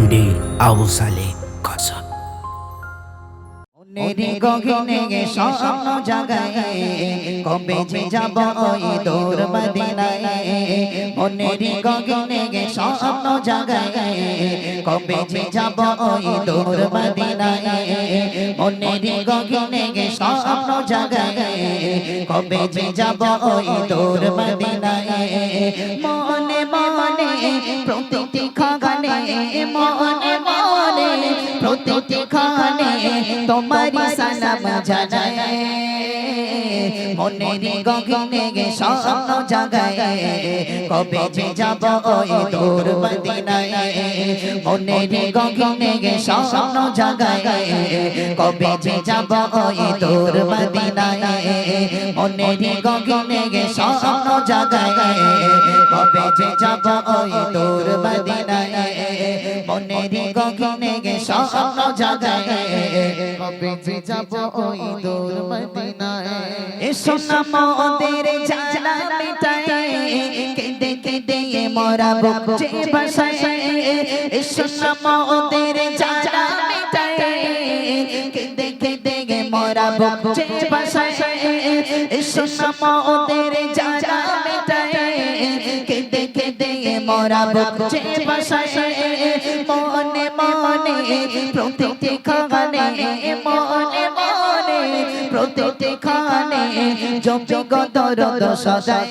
MD Abu সালে কসব নেরি গগনে গে স্বপ্ন জাগায়, কবে যে যাব ওই দূর মদিনায়। মনেরি গগনে গে স্বপ্ন জাগায়, কবে যে যাব ওই দূর মদিনায়। মনেরি গগনে গে স্বপ্ন জাগায়, কবে যে যাব ওই দূর মদিনায়। মনে প্রতিটি খাগানে মনে মনে প্রতিটি খানে তোমারি সালাম জানায়। মনেরি গগনে গে স্বপ্ন জাগায় কবে যে যাব ওই দূর মদিনায় মনেরি গগনে স্বপ্ন জাগায় কবে যে যাব ওই দূর মদিনায় মনেরি গগনে গে স্বপ্ন জাগায় কবে যে যাব ওই দূর মদিনায় মনেরি গগনে গে স্বপ্ন জাগায় কবে যে যাব ওই দূর মদিনায় এসো না মোদের জানা মিটায় কেঁদে কেঁদে মরা বুক যে ভাষায় এসো না মোদের জানা মিটায় কেঁদে কেঁদে মরা বুক যে ভাষায় এসো না মোদের জানা মিটায় কেঁদে কেঁদে মরা বুক যে ভাষায় মনে মনে প্রতিটি খানে মনে মনে প্রতিটি খানে জপি গদরদ সদায়।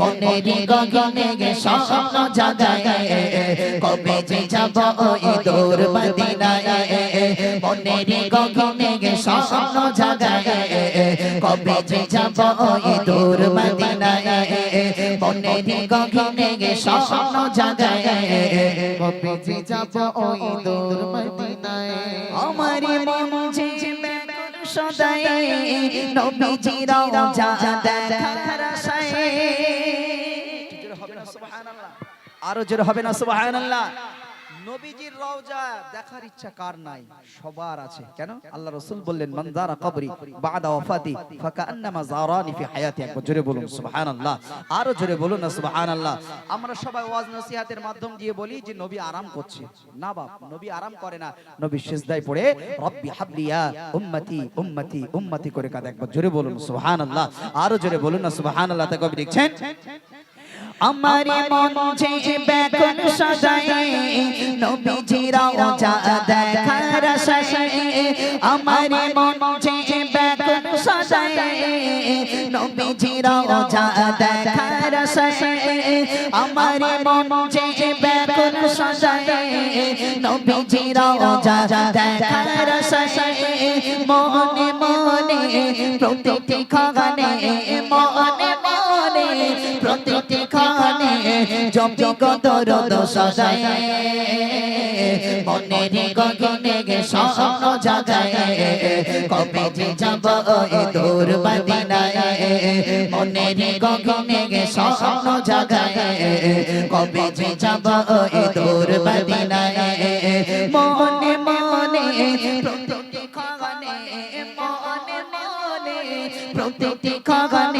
মনেরি গগনে গে স্বপ্ন জাগায়। কবে যে যাব ওই দূর মদিনায়। মনেরি গগনে গে স্বপ্ন জাগায়। কবে যে যাব ওই দূর মদিনায়। মনেরি গগনে গে স্বপ্ন জাগায়। কবে যে যাব ওই দূর মদিনায়। আমার মন যে আরও জোরে হবে না সুবহানাল্লাহ। নবীজির রওজা দেখার ইচ্ছা কার নাই? সবার আছে। কেন? আল্লাহ রাসূল বললেন মান যারা কবরি বাদা ওয়াফাতি ফাকান্নামা ফি হায়াতি। একবার জোরে বলুন সুবহানাল্লাহ। আরও জোরে বলুন না সুবহানাল্লাহ। আমরা সবাই ওয়াজ নসিহতের মাধ্যম দিয়ে বলি যে নবী আরাম করছে। না বাপ নবী আরাম করে না। নবী সিজদায় পড়ে রব্বি হাবলিয়া উম্মতি উম্মতি উম্মতি করে কাঁদে। একবার জোরে বলুন সুবহানাল্লাহ। আরও জোরে বলুন না সুবহানাল্লাহ তা কবি দেখছেন আমার মন যে ব্যাকুল সদাই আমার মন যে ব্যাকুল সদাই নবীজি রওজা দেখার আশায়, আমার মন যে ব্যাকুল সদাই নবীজি রওজা দেখার আশায়, মনে মনে প্রতিটি খাগানে মনে মনে প্রতিটি খানে জপি গদরদ সদায় মনের গগনে স্বপ্ন জাগায় কবে যে যাব ওই দূর মদিনায় গগনে স্বপ্ন জাগায় কবে যে যাব ওই দূর মদিনায় মনে মনে প্রতিটি খানে মনে মনে গদরদ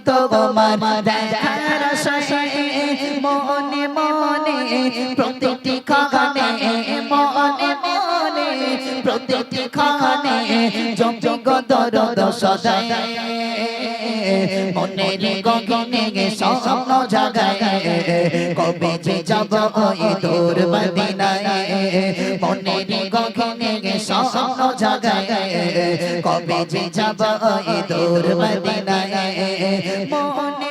আমার দেখার মনে মনে প্রতিটি খগনে প্রতিটি খানে জমি গদরদ সদায় মনের গগনে স্বপ্ন জাগায়। কবে যে যাব ওই দূর মদিনায়। মনের গগনে স্বপ্ন জাগায়। কবে যে যাব ওই দূর মদিনায়। মনে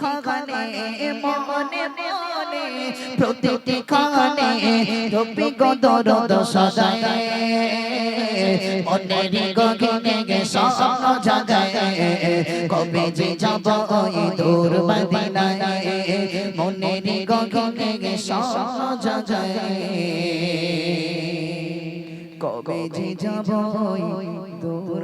খানে মনে মনে প্রতিটি খানে রবি গদরদ সদায় মনের গগনে গে স্বপ্ন জাগায়। কবে যে যাব ওই দূর মদিনায়। মনের গগনে গে স্বপ্ন জাগায়। কবে যে যাব ওই দূর